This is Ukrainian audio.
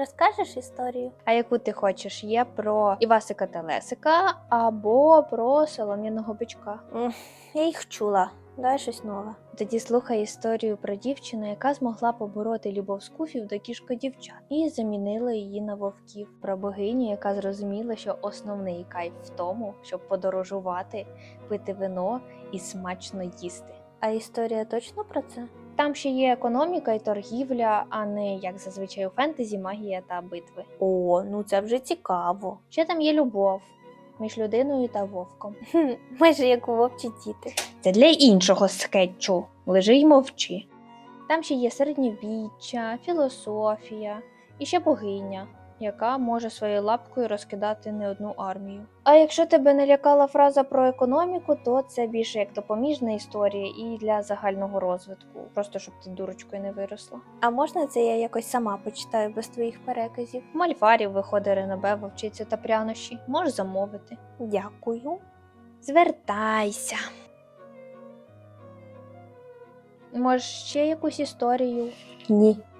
Розкажеш історію? А яку ти хочеш? Є про Івасика та Лесика або про солом'яного бичка. Я їх чула. Дай щось нове. Тоді слухай історію про дівчину, яка змогла побороти любов скуфів до кішкодівчат і замінила її на вовків. Про богиню, яка зрозуміла, що основний кайф в тому, щоб подорожувати, пити вино і смачно їсти. А історія точно про це? Там ще є економіка і торгівля, а не як зазвичай у фентезі, магія та битви. О, ну це вже цікаво. Ще там є любов між людиною та вовком. Хм, майже як у вовчі діти. Це для іншого скетчу. Лежи й мовчи. Там ще є середньовіччя, філософія і ще богиня, яка може своєю лапкою розкидати не одну армію. А якщо тебе не лякала фраза про економіку, то це більше як допоміжна історія і для загального розвитку, просто щоб ти дурочкою не виросла. А можна це я якось сама почитаю без твоїх переказів? Мальфарів виходить Ренобе, вовчиця та прянощі. Можеш замовити. Дякую. Звертайся. Може, ще якусь історію? Ні.